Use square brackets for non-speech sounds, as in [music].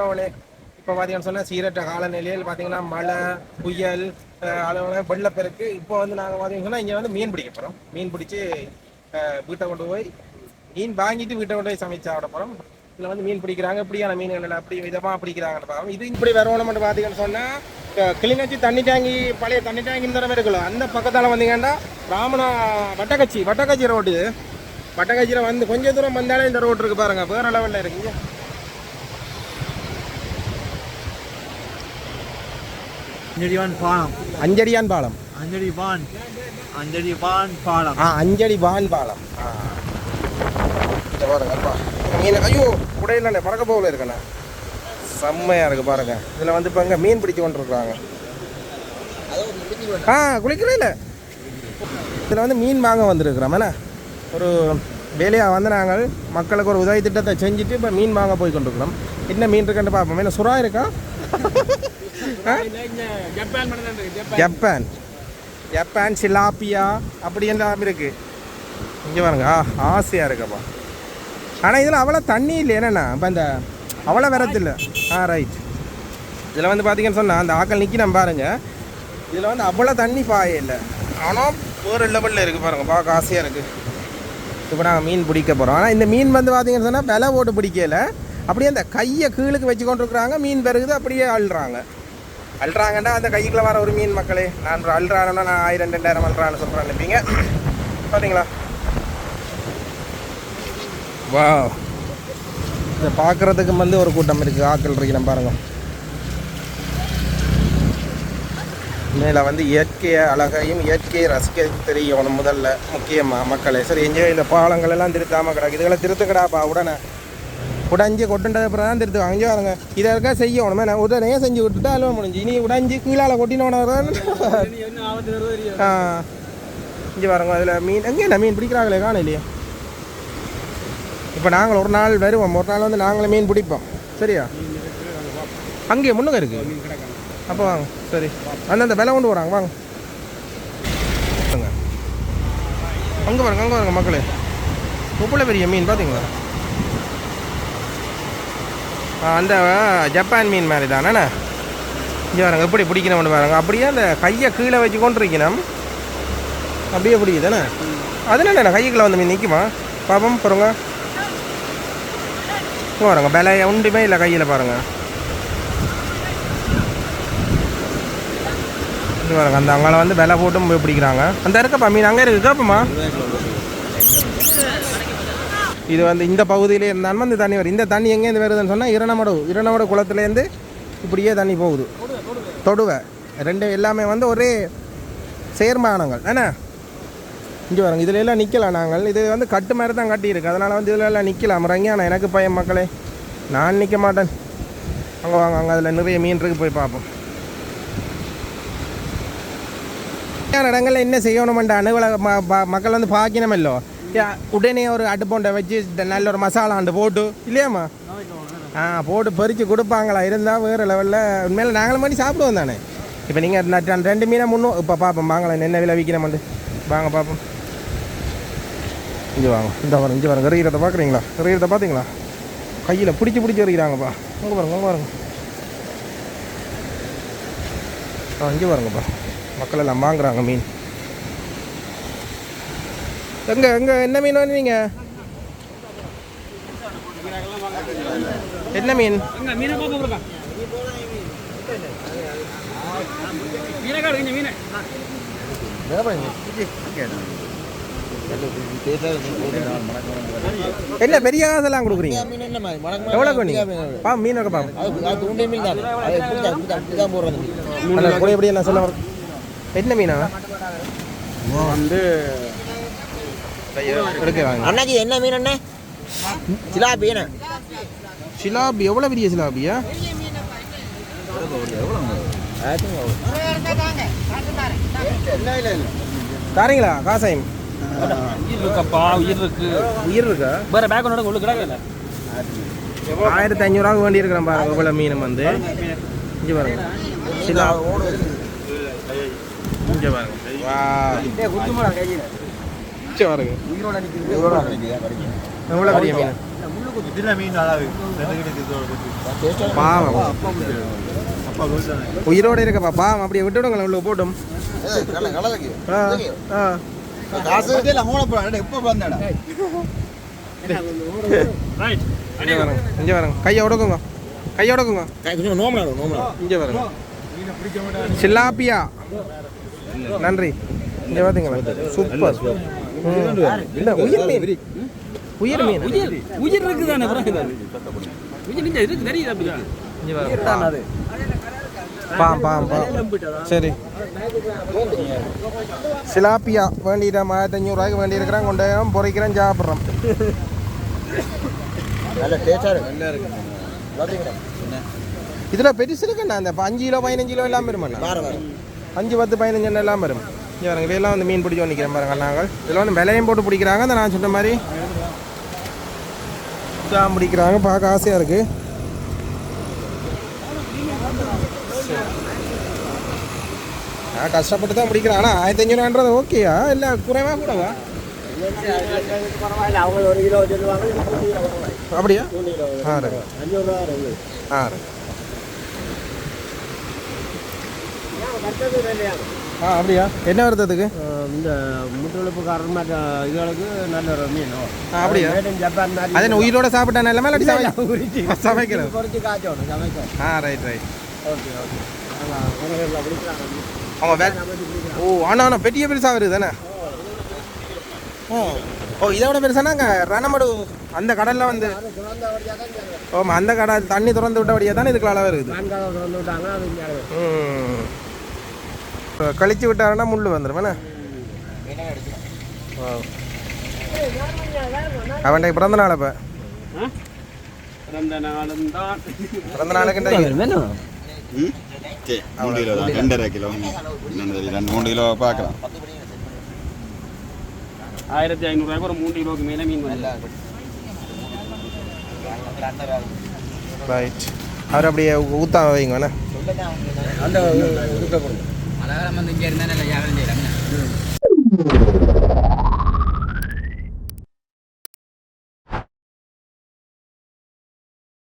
உறவுகளே இப்போ பார்த்தீங்கன்னு சொன்னால் சீரற்ற காலநிலையில் பார்த்தீங்கன்னா மழை புயல் அஹ், அளவுல வெள்ளப்பெருக்கு. இப்போ வந்து நாங்கள் பார்த்தீங்கன்னு சொன்னால் இங்கே வந்து மீன் பிடிக்க போகிறோம் மீன் பிடிச்சி வீட்டை கொண்டு போய் மீன் வாங்கிட்டு வீட்டை கொண்டு போய் சமைச்சு சாப்பிட போகிறோம் இதில் வந்து மீன் பிடிக்கிறாங்க. இப்படியான மீன்கள் அப்படி விதமாக பிடிக்கிறாங்கன்னு பார்ப்போம் இது இப்படி வரணும்னு பார்த்தீங்கன்னு சொன்னால் கிளிநொச்சி தண்ணி டேங்கி பழைய தண்ணி டேங்கி தர இருக்குல்ல அந்த பக்கத்தால் வந்தீங்கன்னா ராமணா வட்டக்கச்சி வட்டக்கச்சி ரோடு. வட்டக்கச்சியில் வந்து கொஞ்சம் தூரம் வந்தாலே இந்த ரோடு இருக்கு பாருங்க. வேற லெவலில் இருக்குங்க அஞ்சடிவான் பாலம் அஞ்சடியான் பாலம் அஞ்சடிவான் அஞ்சடிவான் பாலம் ஆ அஞ்சடி வான் பாலம் ஆ. பாருங்க அப்பா மீன் ஐயோ குடையில பறக்க போகல இருக்கண்ணா செம்மையா இருக்கு பாருங்க இதுல வந்து இப்போ மீன் பிடிச்சு கொண்டு இருக்காங்க ஆ குளிக்கல இல்ல இதுல வந்து மீன் வாங்க வந்திருக்கிறோம் என்ன ஒரு வேலையாக வந்து நாங்கள் மக்களுக்கு ஒரு உதவி திட்டத்தை செஞ்சுட்டு இப்போ மீன் வாங்க போய் கொண்டிருக்கிறோம் என்ன மீன் இருக்குன்னு பார்ப்போம் என்ன சுறா இருக்கா? ஜப்பான். ஜப்பான் சிலாப்பியா அப்படி எல்லாம் இருக்குது இங்கே பாருங்க. ஆ ஆசையாக இருக்கப்பா. ஆனால் இதில் அவ்வளோ தண்ணி இல்லை. என்னென்னா இப்போ இந்த அவ்வளோ வரதில்லை ஆ ரைட் இதில் வந்து பார்த்தீங்கன்னு சொன்னால் அந்த ஆக்கள் நிற்கி நம்ம பாருங்க. இதில் வந்து அவ்வளோ தண்ணி பாய இல்லை. ஆனால் ஒரு லெவலில் இருக்குது பாருங்க. பார்க்க ஆசையாக இருக்குது இப்போ நாங்கள் மீன் பிடிக்க போகிறோம் ஆனால் இந்த மீன் வந்து பார்த்தீங்கன்னு சொன்னால் விலை போட்டு பிடிக்கலை. அப்படியே அந்த கையை கீழுக்கு வச்சு கொண்டு இருக்கிறாங்க மீன் பெருகுது அப்படியே அழுறாங்க அழுறாங்கன்னா அந்த கைக்குள்ள வர ஒரு மீன் மக்களே நான் அல்றானா நான் ஆயிரம் ரெண்டாயிரம் அழுறான்னு சொல்கிறேன் நினைப்பீங்க. பார்த்தீங்களா வா இதை பார்க்குறதுக்கு வந்து ஒரு கூட்டம் இருக்குது ஆக்கள் இருக்கிறேன் பாருங்க. மேலே வந்து இயற்கை அழகையும் இயற்கையை ரசிக்க தெரியணும் முதல்ல முக்கியமாக மக்களே. சரி என்ஜாய் இந்த பாலங்கள் எல்லாம் திருத்தாமல் கிடக்கு. இதுகளை திருத்துக்கடாப்பா உடனே. உடஞ்சி கொட்டுண்டது அப்புறம் தான் திருத்துவாங்க அஞ்சு வரங்க இதை இருக்கா செய்யணும். நான் உடனே செஞ்சு விட்டுட்டு அலுவ முடிஞ்சு. இனி உடஞ்சி கீழால கொட்டினோட ஆ. இங்கே பாருங்க அதில் மீன். எங்கே என்ன மீன் பிடிக்கிறாங்களே காணும் இல்லையா இப்போ நாங்கள் ஒரு நாள் வருவோம். ஒரு நாள் வந்து நாங்களே மீன் பிடிப்போம். சரியா? அங்கேயே முன்னுங்க இருக்கு. அப்போ வாங்க. சரி. அந்தந்த விலை கொண்டு வராங்க. வாங்க. வாங்க. அங்கே பாருங்க அங்கே பாருங்க மக்களே. உப்புல பெரிய மீன் பார்த்தீங்களா அந்த ஜப்பான் மீன் மாதிரி தானே இங்கே பாருங்க எப்படி பிடிக்கணும்னு பாருங்க. அப்படியே அந்த கையை கீழே வச்சு கொண்டு இருக்கணும் அப்படியே பிடிக்குதானே அதனால என்ன கைக்குள்ள வந்து மீன் நிற்குமா பாப்போம் பாருங்க பாருங்க விலை ஒன்றுமே இல்லை கையில் பாருங்க. இது பாருங்க அந்த அங்கால வந்து விலை போட்டும் போய் பிடிக்கிறாங்க. அந்த இருக்கப்பா மீன் அங்கே இருக்கு கேப்பமா இது வந்து இந்த பகுதியிலே இருந்தாலும் இந்த தண்ணி வரும் இந்த தண்ணி எங்கேருந்து வருதுன்னு சொன்னால் இரணமடவு இரணமட குளத்துலேருந்து இப்படியே தண்ணி போகுது. தொடுவை. ரெண்டு எல்லாமே வந்து ஒரே சேர்மானங்கள். என்ன? இங்கே வரங்க இதில் எல்லாம் நிற்கலாம் நாங்கள். இது வந்து கட்டு மாதிரி தான் கட்டியிருக்கு. அதனால் வந்து இதில் எல்லாம் நிற்கலாம் ரங்கியானா எனக்கு பையன் மக்களே. நான் நிற்க மாட்டேன். அங்கே வாங்க அங்கே அதில் நிறைய மீன் இருக்கு போய் பார்ப்போம். இடங்களில் என்ன செய்யணுமென்ற அணுகுல மக்கள் வந்து பார்க்கணுமல்லோ உடனே ஒரு அடுப்பொண்டை வச்சு நல்ல ஒரு மசாலா அண்டு போட்டு இல்லையாம்மா? ஆ போட்டு பறித்து கொடுப்பாங்களா? இருந்தால் வேறு லெவலில் உண்மையில நாங்களும் பண்ணி சாப்பிடுவோம் தானே. இப்போ நீங்கள் ரெண்டு மீனை முன்னும் இப்போ பார்ப்போம் வாங்கலாம் என்ன விலை விற்கிறோம்ண்டு வாங்க பார்ப்போம் இங்கே வாங்க இந்த பாருங்க இங்கே பாருங்க எறிகிறத பார்க்குறீங்களா எறிகிறத பார்த்தீங்களா கையில் பிடிச்சி பிடிச்சி எறிகிறாங்கப்பா அங்கே பாருங்க அங்கே பாருங்க. ஆ இங்கே பாருங்கப்பா மக்கள் எல்லாம் வாங்குறாங்க மீன். எங்க எங்க என்ன மீன் வாங்குறீங்க என்ன மீன்? என்ன பெரிய காசெல்லாம் கொடுக்குறீங்க? எவ்வளோ பண்ணீங்க பா மீன் இருக்க பா அந்த கூட எப்படி என்ன சொல்ல என்ன மீனா? வந்து அண்ணாச்சி என்ன மீன் அண்ணே? சிலாபி என்ன? சிலாபி எவ்வளோ பெரிய சிலாபியா? தாரீங்களா காசாயம்? உயிர் இருக்கப்பா உயிர் இருக்கு உயிர் இருக்கா வேற பேக் ஒன்னோட உள்ள கிடக்கல ஆயிரத்தி ஐநூறுரூவா வேண்டி இருக்கிறேன் பாருங்க இவ்வளோ மீன் வந்து. இங்கே பாருங்க. சிலா இங்கே பாருங்க வா இங்கே பாருங்க எவ்வளோ பெரிய மீன் இதுல மீன் அளவு ரெண்டு கிட்ட இதோட குட்டி. பாவம். அப்பா குடிக்கிறாரு. அப்பா குடிச்சானே. உயிரோடு இருக்கப்பா பாவம் அப்படியே விட்டுடுங்களேன் உள்ள போட்டும். ஆ ஆ. காசு எப்ப வந்தேடா? ரைட் இங்கே வரங்க இங்கே வரங்க கையை உடக்குங்க. கையை உடக்குங்க. கொஞ்சம் நோமலா நோமலா இங்கே வரங்க சில்லாப்பியா நன்றி. இங்கே பார்த்தீங்களா சூப்பர். இல்லை உயிர் மீன். உயிர் உயிர் உயிர் இருக்குதானே பிறகு உயிர் இருக்கு தெரியுது அப்படிதான் இங்கே வரங்க பாம் பாம் பாம் சரி. சிலாப்பியா வேண்டிட்டோம் ஆயிரத்தி அஞ்சூறுரூவாய்க்கு வேண்டி இருக்கிறேன் கொண்டு பொறிக்கிறேன் சாப்பிட்றோம். நல்ல டேஸ்டா இருக்கு. நல்லா இருக்கு. பாத்தீங்களா? இதில் பெருசு இருக்குண்ணா அந்த அஞ்சு கிலோ பதினஞ்சு கிலோ எல்லாம் வேற அஞ்சு பத்து பதினஞ்சு எல்லாம் வரும் பாருங்க இவையெல்லாம் வந்து மீன் பிடிச்சி நிற்கிறேன் பாருங்கள் நாங்கள். இதில் வந்து விலையும் போட்டு பிடிக்கிறாங்க. அந்த நான் சொன்ன மாதிரி தான் பிடிக்கிறாங்க. பார்க்க ஆசையாக இருக்குது நான் கஷ்டப்பட்டு தான் பிடிக்கிறேன். ஆனால் ஆயிரத்தி அஞ்சூறுவான்றது ஓகேயா இல்லை குறைவா கூடவா? அவங்க ஒரு கிலோ அப்படியா ஆ ஆ ஆ அப்படியா? என்ன வருது அதுக்கு? இந்த முட்டுழுப்புக்காரன் மாதிரி இதுகளுக்கு நல்ல ஒரு மீன். அப்படியா? ஜப்பான் மாதிரி அது உயிரோட சாப்பிட்டா நிலமே இல்லாட்டி சமை- சமைக்கிறது [laughs] பொறிச்சு காய்ச்சோம் சமைக்கும் ஆ ரைட் ரைட் ஓகே ஓகே. வே ஓ ஆனா ஆனா பெரிய பெருசாக வருது தானே? ஓ ஓ இதை விட பெருசானா அங்கே ரணமடு அந்த கடலில் வந்து ஓமா அந்த கடல் தண்ணி திறந்து விட்ட வழியாக தானே இதுக்கு அளவு இருக்குது. ம். கழிச்சு விட்டாருன்னா முள் வந்துடும் என்ன? அவன்கிட்ட பிறந்த நாள் இப்போ பிறந்த நாளும் தான். பிறந்த நாளுக்கு மூணு கிலோ தான். ரெண்டரை கிலோ. ரெண்டு மூணு கிலோ பார்க்கலாம். ஆயிரத்தி ஐநூறுரூவாய்க்கு ஒரு மூன்று கிலோக்கு மேலே மீன் ரைட் அவர் அப்படியே ஊத்தா வைங்க வேணா அந்த இதுக்கு கொடுங்க.